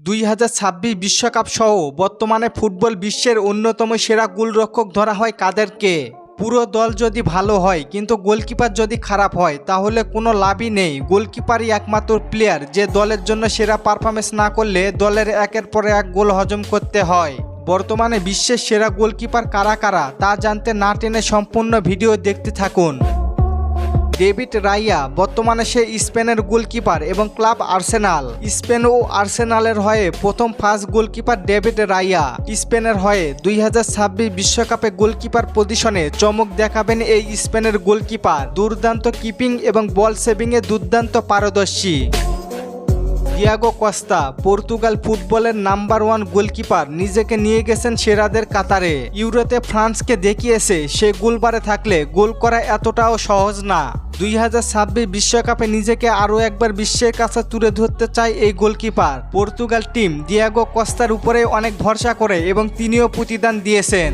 দুই হাজার ছাব্বিশ বিশ্বকাপ সহ বর্তমানে ফুটবল বিশ্বের অন্যতম সেরা গোলরক্ষক ধরা হয় কাদেরকে? পুরো দল যদি ভালো হয়, কিন্তু গোলকিপার যদি খারাপ হয়, তাহলে কোনো লাভই নেই। গোলকিপারই একমাত্র প্লেয়ার যে দলের জন্য সেরা পারফরমেন্স না করলে দলের একের পর এক গোল হজম করতে হয়। বর্তমানে বিশ্বের সেরা গোলকিপার কারা কারা, তা জানতে না টেনে সম্পূর্ণ ভিডিও দেখতে থাকুন। ডেভিড রাইয়া বর্তমানে সে স্পেনের গোলকিপার এবং ক্লাব আর্সেনাল। স্পেন ও আর্সেনালের হয়ে প্রথম ফার্স্ট গোলকিপার ডেভিড রাইয়া। স্পেনের হয়ে দুই বিশ্বকাপে গোলকিপার পজিশনে চমক দেখাবেন এই স্পেনের গোলকিপার। দুর্দান্ত কিপিং এবং বল সেভিংয়ে দুর্দান্ত পারদর্শী। ডিয়াগো কস্তা, পর্তুগাল ফুটবলের নাম্বার ওয়ান গোলকিপার, নিজেকে নিয়ে গেছেন সেরাদের কাতারে। ইউরোতে ফ্রান্সকে দেখিয়েছে সে গোলবারে থাকলে গোল করা এতটাও সহজ না। দুই হাজার ছাব্বিশ বিশ্বকাপে নিজেকে আরও একবার বিশ্বের কাছে তুলে ধরতে চায় এই গোলকিপার। পর্তুগাল টিম ডিয়াগো কস্তার উপরে অনেক ভরসা করে এবং তিনিও প্রতিদান দিয়েছেন।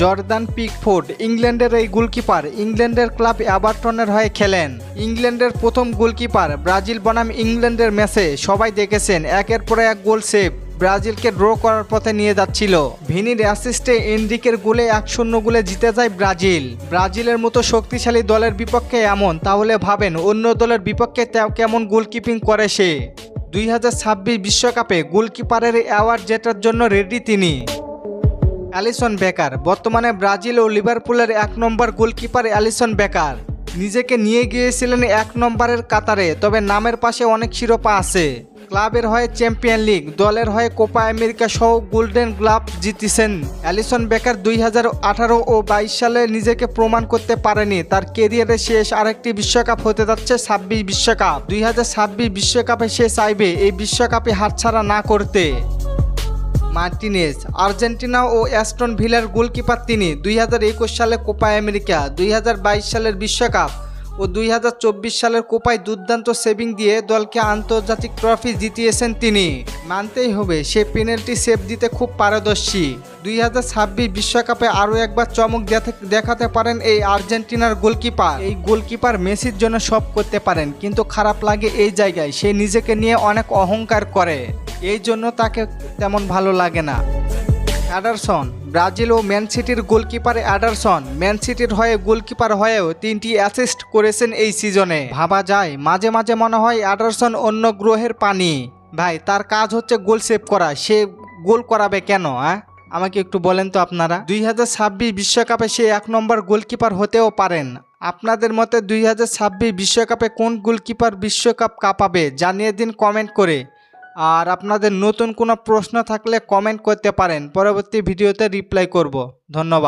জর্দান পিকফোর্ড, ইংল্যান্ডের এই গোলকিপার, ইংল্যান্ডের ক্লাব অ্যাবারটনের হয়ে খেলেন। ইংল্যান্ডের প্রথম গোলকিপার, ব্রাজিল বনাম ইংল্যান্ডের ম্যাচে সবাই দেখেছেন, একের পর এক গোল সেভ। ব্রাজিলকে ড্র করার পথে নিয়ে যাচ্ছিল। ভিনির অ্যাসিস্টে এনরিকের গোলে এক শূন্য গোলে জিতে যায় ব্রাজিল। ব্রাজিলের মতো শক্তিশালী দলের বিপক্ষে এমন, তাহলে ভাবেন অন্য দলের বিপক্ষে কেমন গোলকিপিং করে সে? দুই হাজার বিশ্বকাপে গোলকিপারের অ্যাওয়ার্ড জেতার জন্য রেডি তিনি। অ্যালিসন বেকার, বর্তমানে ব্রাজিল ও লিভারপুলের এক নম্বর গোলকিপার অ্যালিসন বেকার। নিজেকে নিয়ে গিয়েছিলেন এক নম্বরের কাতারে, তবে নামের পাশে অনেক শিরোপা আছে। ক্লাবের হয়ে চ্যাম্পিয়ন লিগ, দলের হয়ে কোপা আমেরিকা সহ গোল্ডেন গ্লাভ জিতেছেন। অ্যালিসন বেকার দুই হাজার আঠারো ও বাইশ সালে নিজেকে প্রমাণ করতে পারেনি। তার কেরিয়ারের শেষ আরেকটি বিশ্বকাপ হতে যাচ্ছে ছাব্বিশ বিশ্বকাপ। দুই বিশ্বকাপে সে চাইবে এই বিশ্বকাপে হাতছাড়া না করতে। মার্টিনেজ, আর্জেন্টিনা ও অ্যাস্টন ভিলার গোলকিপার তিনি দুই হাজার একুশ সালে কোপা আমেরিকা, দুই হাজার বাইশ সালের বিশ্বকাপ ও দুই হাজার চব্বিশ সালের কোপায় দুর্দান্ত সেভিং দিয়ে দলকে আন্তর্জাতিক ট্রফি জিতিয়েছেন তিনি। মানতেই হবে, সে পেনাল্টি সেভ দিতে খুব পারদর্শী। দুই বিশ্বকাপে আরও একবার চমক দেখাতে- দেখাতে পারেন এই আর্জেন্টিনার গোলকিপার। এই গোলকিপার মেসির জন্য সব করতে পারেন, কিন্তু খারাপ লাগে এই জায়গায়, সে নিজেকে নিয়ে অনেক অহংকার করে। এই জন্য তাকে তেমন ভালো লাগে না। অ্যাডারসন, ব্রাজিল ও ম্যান সিটির গোলকিপার অ্যাডারসন, ম্যান সিটির হয়ে গোলকিপার হয়েও তিনটি অ্যাসিস্ট করেছেন এই সিজনে। ভাবা যায়, মাঝে মাঝে মনে হয় অ্যাডারসন অন্য গ্রহের পানি। ভাই, তার কাজ হচ্ছে গোল সেভ করা। সে গোল করাবে কেন হ্যাঁ আমাকে একটু বলেন তো আপনারা। দুই হাজার ছাব্বিশ বিশ্বকাপে সে এক নম্বর গোলকিপার হতেও পারেন। আপনাদের মতে দুই হাজার ছাব্বিশ বিশ্বকাপে কোন গোলকিপার বিশ্বকাপ কাঁপাবে, জানিয়ে দিন কমেন্ট করে। আর আপনাদের নতুন কোনো প্রশ্ন থাকলে কমেন্ট করতে পারেন। পরবর্তী ভিডিওতে রিপ্লাই করব। ধন্যবাদ।